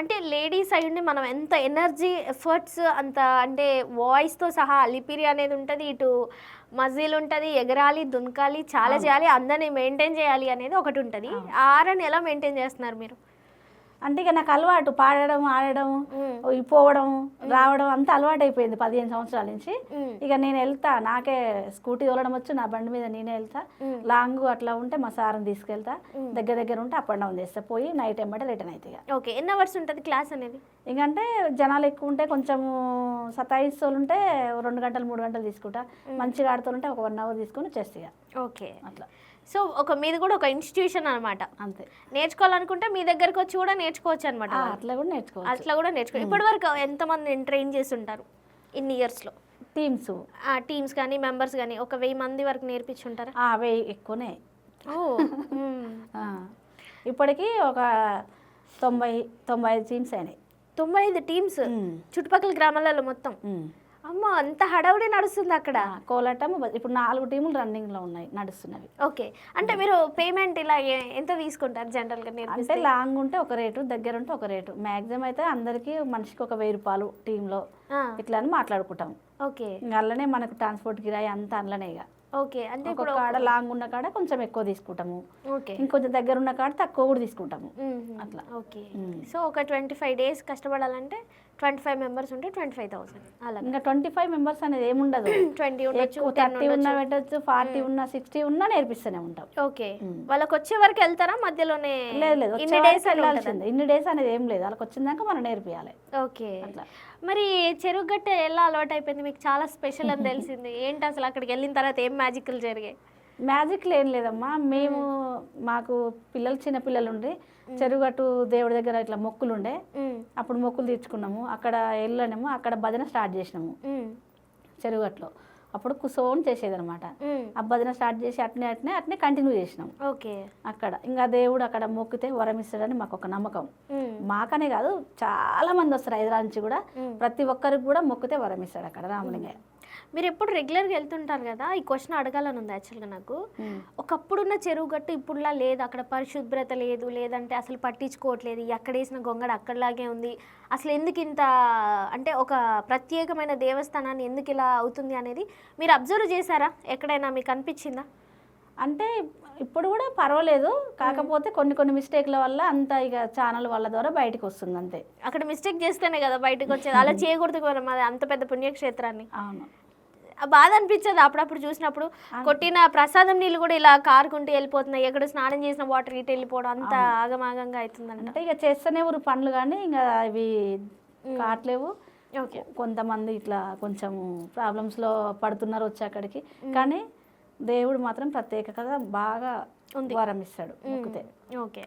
అంటే లేడీస్ అయ్యుండి మనం ఎంత ఎనర్జీ ఎఫర్ట్స్ అంత అంటే వాయిస్తో సహా అలిపిరి అనేది ఉంటుంది ఇటు మజిల్ ఉంటుంది ఎగరాలి దునకాలి చాలా చేయాలి అందరినీ మెయింటైన్ చేయాలి అనేది ఒకటి ఉంటుంది. ఆరని ఎలా మెయింటైన్ చేస్తున్నారు మీరు? అంటే ఇక నాకు అలవాటు పాడడం ఆడడం పోవడం రావడం అంతా అలవాటు అయిపోయింది పదిహేను సంవత్సరాల నుంచి. ఇక నేను వెళ్తా నాకే స్కూటీ తోలడం వచ్చు నా బండి మీద నేనే వెళ్తా. లాంగ్ అట్లా ఉంటే మా సార్ని తీసుకెళ్తా. దగ్గర దగ్గర ఉంటే అప్ అండ్ డౌన్ చేస్తా. పోయి నైట్ ఎంబటే రిటర్న్ ఇక. ఓకే ఎన్ని అవర్స్ ఉంటుంది క్లాస్ అనేది? ఇంకంటే జనాలు ఎక్కువ ఉంటే కొంచెం సతాయిస్తోలు ఉంటే రెండు గంటలు మూడు గంటలు తీసుకుంటా. మంచిగా ఆడుతుంటే ఒక వన్ అవర్ తీసుకొని చేస్తా ఓకే. అట్లా. సో ఒక మీది కూడా ఒక ఇన్స్టిట్యూషన్ అనమాట అంతే. నేర్చుకోవాలనుకుంటే మీ దగ్గరకు వచ్చి కూడా నేర్చుకోవచ్చు అనమాట ఆ, అట్లా కూడా నేర్చుకోవచ్చు. అట్లా కూడా నేర్చుకో ఇప్పటి వరకు ఎంతమంది ట్రైన్ చేసి ఉంటారు ఇన్ని ఇయర్స్లో టీమ్స్ టీమ్స్ కానీ మెంబర్స్ కానీ ఒక వెయ్యి మంది వరకు నేర్పించి ఉంటారా అవే ఎక్కువనే. ఆ, ఇప్పటికీ ఒక తొంభై తొంభై ఐదు టీమ్స్ అయినాయి. తొంభై ఐదు టీమ్స్. చుట్టుపక్కల గ్రామాలలో మొత్తం. అమ్మ అంత హడావుడి నడుస్తుంది అక్కడ. కోలాటం ఇప్పుడు నాలుగు టీములు రన్నింగ్లో ఉన్నాయి నడుస్తున్నవి. ఓకే. అంటే మీరు పేమెంట్ ఇలా ఎంత తీసుకుంటారు జనరల్గా అంటే నేర్పిస్తే? లాంగ్ ఉంటే ఒక రేటు దగ్గర ఉంటే ఒక రేటు. మ్యాక్సిమం అయితే అందరికీ మనిషికి ఒక వెయ్యి రూపాయలు టీంలో ఇట్లా అని మాట్లాడుకుంటాం. ఓకే. ఇంకా అందులోనే మనకు ట్రాన్స్పోర్ట్ కిరాయి అంతా అందులోనే ఇక ఓకే అంటే ఇప్పుడు కాడ లాంగ్ ఉన్న కాడ కొంచెం ఎక్కువ తీసుకుంటాము. ఓకే. ఇంకొంచెం దగ్గర ఉన్న కాడ తక్కువ కూడా తీసుకుంటాము. అట్లా. ఓకే. సో ఒక ట్వంటీ ఫైవ్ డేస్ కష్టపడాలంటే ట్వంటీ ఫైవ్ మెంబర్స్ ఉంటే ట్వంటీ ఫైవ్ థౌసండ్. అలా ఇంకా ట్వంటీ ఫైవ్ మెంబర్స్ అనేది ఏముండదు. ట్వంటీ ఉండొచ్చు థర్టీ ఉన్నా పెట్టచ్చు ఫార్టీ ఉన్నా సిక్స్టీ ఉన్నా నేర్పిస్తూనే ఉంటాం. ఓకే. వాళ్ళకి వచ్చే వరకు వెళ్తారా? మధ్యలోనే లేదు లేదు. ఇన్ని డేస్ వెళ్ళాల్సిందే. ఇన్ని డేస్ అనేది ఏం లేదు. వాళ్ళకి వచ్చిందాక మనం నేర్పియాలి. ఓకే. మరి చెరుకు గట్ట ఎలా అలవాటు అయిపోయింది మీకు చాలా స్పెషల్ అని తెలిసింది. ఏంటి అసలు అక్కడికి వెళ్ళిన తర్వాత ఏం మ్యాజిక్లు జరిగాయి. మ్యాజిక్లు ఏం లేదమ్మా. మేము మాకు పిల్లలు చిన్న పిల్లలు ఉండి చెరుగట్టు దేవుడి దగ్గర ఇట్లా మొక్కులు ఉండే. అప్పుడు మొక్కులు తీర్చుకున్నాము. అక్కడ వెళ్ళాము అక్కడ భజన స్టార్ట్ చేసినాము. చెరుగట్లో అప్పుడు కుసోన్ చేసేదనమాట మ్మ్. ఆ భజన స్టార్ట్ చేసి అట్నే అట్నే అట్నే కంటిన్యూ చేసినాం ఓకే. అక్కడ. ఇంకా దేవుడు అక్కడ మొక్కితే వరం ఇస్తాడని మాకు ఒక నమ్మకం. మ్మ్. మాకనే కాదు చాలా మంది వస్తారు హైదరాబాద్ నుంచి కూడా. ప్రతి ఒక్కరికి కూడా మొక్కితే వరం ఇస్తాడు అక్కడ రామలింగయ్య. మీరు ఎప్పుడు రెగ్యులర్గా వెళ్తుంటారు కదా ఈ క్వశ్చన్ అడగాలని ఉంది యాక్చువల్గా నాకు? ఒకప్పుడున్న చెరువు గట్టు ఇప్పుడులా లేదు అక్కడ పరిశుభ్రత లేదు లేదంటే అసలు పట్టించుకోవట్లేదు ఎక్కడ వేసిన గొంగడ అక్కడలాగే ఉంది. అసలు ఎందుకు ఇంత అంటే ఒక ప్రత్యేకమైన దేవస్థానాన్ని ఎందుకు ఇలా అవుతుంది అనేది మీరు అబ్జర్వ్ చేశారా? ఎక్కడైనా మీకు అనిపించిందా? అంటే ఇప్పుడు కూడా పర్వాలేదు. కాకపోతే కొన్ని కొన్ని మిస్టేక్ల వల్ల అంత ఇక ఛానల్ వాళ్ళ ద్వారా బయటకు వస్తుంది అంతే. అక్కడ మిస్టేక్ చేస్తేనే కదా బయటకు వచ్చేది. అలా చేయకూడదు కదా మరి అంత పెద్ద పుణ్యక్షేత్రాన్ని. అవును. బాధ అనిపించదు అప్పుడప్పుడు చూసినప్పుడు. కొట్టిన ప్రసాదం నీళ్ళు కూడా ఇలా కారుకుంటూ వెళ్ళిపోతున్నాయి. ఎక్కడ స్నానం చేసిన వాటర్ ఇటు వెళ్ళిపోవడం అంత ఆగమాగంగా అవుతుందంట. అంటే ఇక చేస్తేనే ఊరు పనులు కానీ ఇంకా అవి కావట్లేవు. ఓకే. కొంతమంది ఇట్లా కొంచెం ప్రాబ్లమ్స్లో పడుతున్నారు వచ్చి అక్కడికి. కానీ దేవుడు మాత్రం ప్రత్యేకత బాగా. వరం ఇస్తాడు ఓకే.